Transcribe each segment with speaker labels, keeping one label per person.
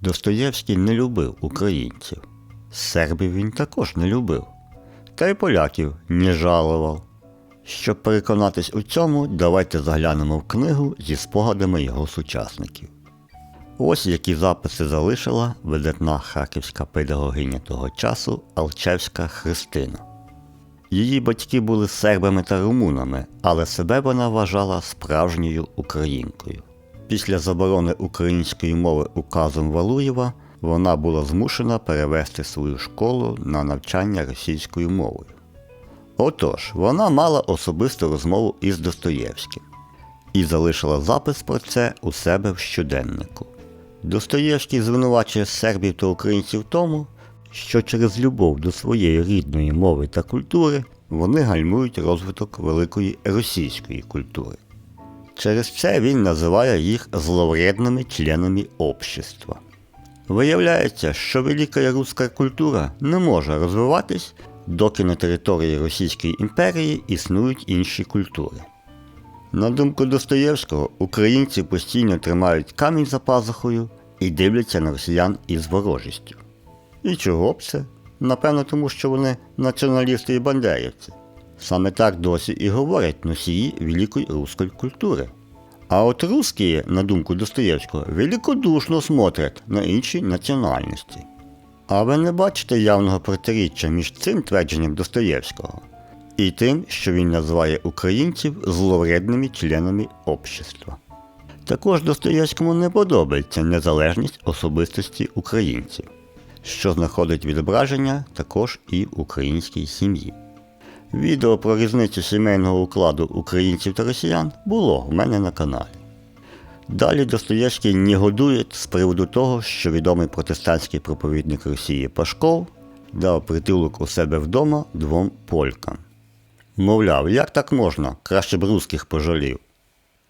Speaker 1: Достоєвський не любив українців. Сербів він також не любив. Та й поляків не жалував. Щоб переконатись у цьому, давайте заглянемо в книгу зі спогадами його сучасників. Ось які записи залишила видатна харківська педагогиня того часу Алчевська Христина. Її батьки були сербами та румунами, але себе вона вважала справжньою українкою. Після заборони української мови указом Валуєва вона була змушена перевести свою школу на навчання російською мовою. Отож, вона мала особисту розмову із Достоєвським і залишила запис про це у себе в щоденнику. Достоєвський звинувачує сербів та українців в тому, що через любов до своєї рідної мови та культури вони гальмують розвиток великої російської культури. Через це він називає їх зловредними членами общества. Виявляється, що велика руська культура не може розвиватись, доки на території Російської імперії існують інші культури. На думку Достоєвського, українці постійно тримають камінь за пазухою і дивляться на росіян із ворожістю. І чого б це? Напевно, тому що вони націоналісти і бандерівці. Саме так досі і говорять носії великої руської культури. А от русські, на думку Достоєвського, великодушно смотрять на інші національності. А ви не бачите явного протиріччя між цим твердженням Достоєвського і тим, що він називає українців зловредними членами общества. Також Достоєвському не подобається незалежність особистості українців, що знаходить відображення також і в українській сім'ї. Відео про різницю сімейного укладу українців та росіян було в мене на каналі. Далі Достоєвський негодує з приводу того, що відомий протестантський проповідник Росії Пашков дав притулок у себе вдома двом полькам. Мовляв, як так можна, краще б русських пожалів.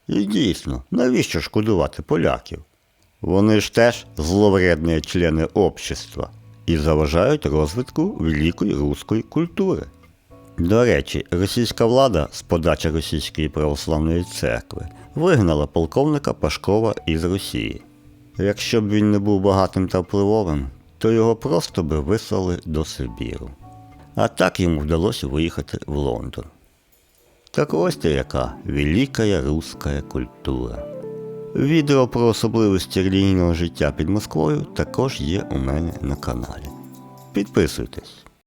Speaker 1: І дійсно, навіщо шкодувати поляків? Вони ж теж зловредні члени общества і заважають розвитку великої руської культури. До речі, російська влада з подачі Російської православної церкви вигнала полковника Пашкова із Росії. Якщо б він не був багатим та впливовим, то його просто би вислали до Сибіру. А так йому вдалося виїхати в Лондон. Так ось ти яка велика руська культура. Відео про особливості релігійного життя під Москвою також є у мене на каналі. Підписуйтесь.